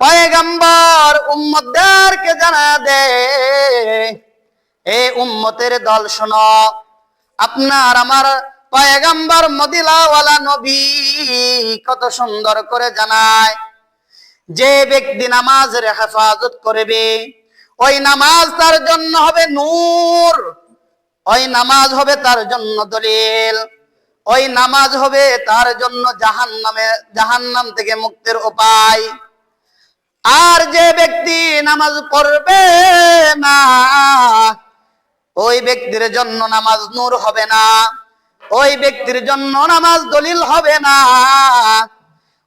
পয়গম্বর উম্মতদেরকে জানা দে। এ উম্মতের দল শোনো, আপনার আমার পয়গম্বর মদিলাওয়ালা নবী কত সুন্দর করে জানায়। যে ব্যক্তি নামাজের হেফাজত করবে, ওই নামাজ তার জন্য হবে নূর, ওই নামাজ হবে তার জন্য দলিল, ওই নামাজ হবে তার জন্য জাহান নামে জাহান নাম থেকে মুক্তির উপায়। আর যে ব্যক্তি নামাজ পড়বে না, ওই ব্যক্তির জন্য নামাজ নূর হবে না, ওই ব্যক্তির জন্য নামাজ দলিল হবে না,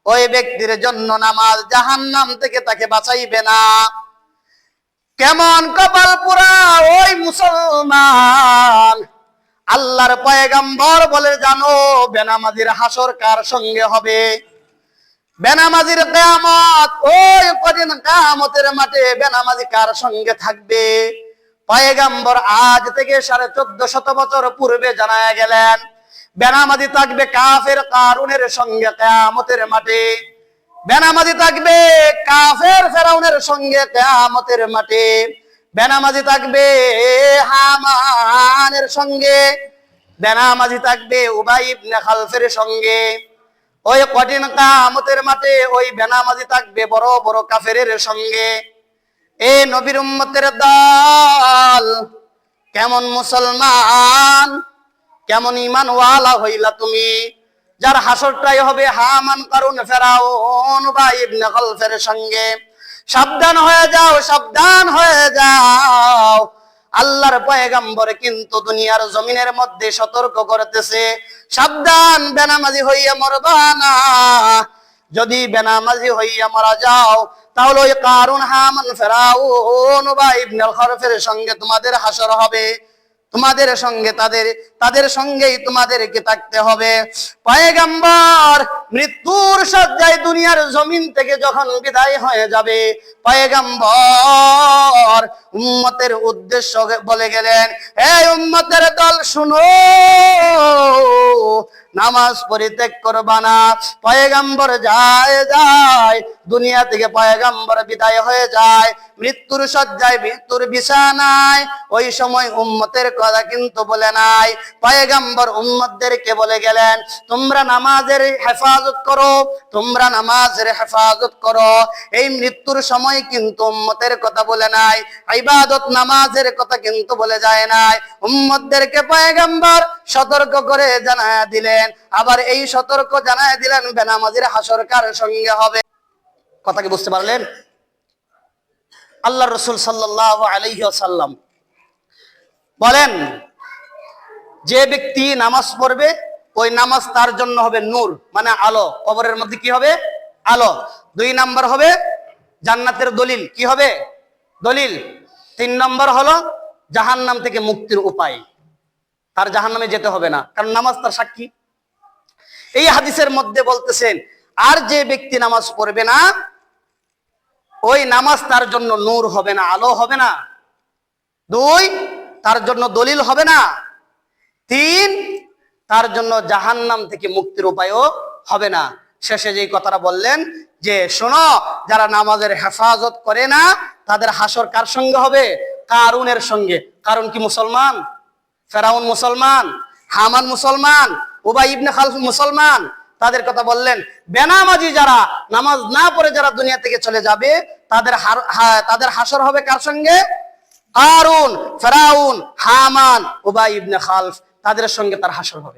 ওই ব্যক্তির জন্য নামাজ জাহান্নাম থেকে তাকে বাঁচাইবে না। কেমন কপাল পুরা ওই মুসলমান? আল্লাহর পয়গাম্বর বলে জানো, বেনামাজির হাসর কার সঙ্গে হবে? বেনামাজির কেয়ামত, ওই কদিন কামতের মাঠে বেনামাজি কার সঙ্গে থাকবে? পায়েগাম্বর আজ থেকে সাড়ে চোদ্দ শত বছর পূর্বে জানায় গেলেন, বেনামাজি থাকবে কাফের কারুনের সঙ্গে কেয়ামতের মাঠে। বেনামাজি থাকবে কাফের ফেরাউনের সঙ্গে কেয়ামতের মাঠে। বেনামাজি থাকবে হামানের সঙ্গে। বেনামাজি থাকবে উবাই ইবনে খালফের সঙ্গে। ওই কঠিন কামতের মাঠে ওই বেনামাজি থাকবে বড় বড় কাফেরের সঙ্গে। এ নবীর উম্মতের দল কেমন মুসলমান, কেমন ইমান ওয়ালা হইলা তুমি? যার হাসরটাই হবে হামান কারুন ফেরাউন বা ইবনে খলফের সঙ্গে। সাবধান হয়ে যাও, সাবধান হয়ে যাও। আল্লাহর পয়গাম্বর কিন্তু দুনিয়ার জমিনের মধ্যে সতর্ক করতেছে। সাবধান, বেনামাজি হইয়া মরবা না। যদি বেনামাজি হইয়া মারা যাও, তাহলে ওই কারুন হামান ফেরাউন বা ইবনুল খরফের সঙ্গে তোমাদের হাসর হবে। তোমাদের সঙ্গে তাদের তাদের সঙ্গেই তোমাদেরকে থাকতে হবে। পায়েগাম্বার মৃত্যুর সজ্জায় দুনিয়ার জমিন থেকে যখন বিদায় হয়ে যাবে, পায়েগাম্বর উম্মতের উদ্দেশ্য বলে গেলেন এই উম্মতের দল, শুনো! নামাজ পরিত্যাগ করবা না। পয়গাম্বর যায় যায়। দুনিয়া থেকে পয়গাম্বর বিদায় হয়ে যায়। মৃত্যুর সজ্জায় মৃত্যুর বিছানায়। ওই সময় উম্মতের কথা কিন্তু বলে নাই। পয়গাম্বর উম্মতদেরকে বলে গেলেন, তোমরা নামাজের হেফাজত করো, তোমরা নামাজের হেফাজত করো। এই মৃত্যুর সময় কিন্তু উম্মতের কথা বলে নাই। ইবাদত নামাজের কথা কিন্তু বলে যায় নাই। উম্মতদেরকে পয়গাম্বর সতর্ক করে জানায় দিলেন। আবার এই সতর্ক জানায় দিলেন বেনামাজির হাসর কার সঙ্গে হবে। কথা কি বুঝতে পারলেন? আল্লাহ রসুল সাল্লাহ বলেন, যে ব্যক্তি নামাজ পড়বে, ওই নামাজ তার জন্য হবে নূর মানে আলো। কবরের মধ্যে কি হবে? আলো। দুই নাম্বার হবে জান্নাতের দলিল। কি হবে? দলিল। তিন নম্বর হলো জাহান্নাম থেকে মুক্তির উপায়। তার জাহান্নামে যেতে হবে না, কারণ নামাজ তার সাক্ষী। এই হাদিসের মধ্যে বলতেছেন, আর যে ব্যক্তি নামাজ পড়বে না, ওই নামাজ তার জন্য নূর হবে না, আলো হবে না। দুই, তার জন্য দলিল হবে না। তিন, তার জন্য জাহান্নাম থেকে মুক্তির উপায়ও হবে না। শেষে যেই কথাটা বললেন যে, শোনো, যারা নামাজের হেফাজত করে না, তাদের হাসর কার সঙ্গে হবে? কারুনের সঙ্গে। কারণ কি মুসলমান? ফেরাউন মুসলমান, হামান মুসলমান ওবা ইবনে খালফ মুসলমান, তাদের কথা বললেন, বেনামাজি যারা নামাজ না পড়ে যারা দুনিয়া থেকে চলে যাবে, তাদের তাদের হাসর হবে কার সঙ্গে? আরুন ফেরাউন, হামান ওবা ইবনে খালফ, তাদের সঙ্গে তার হাসর হবে।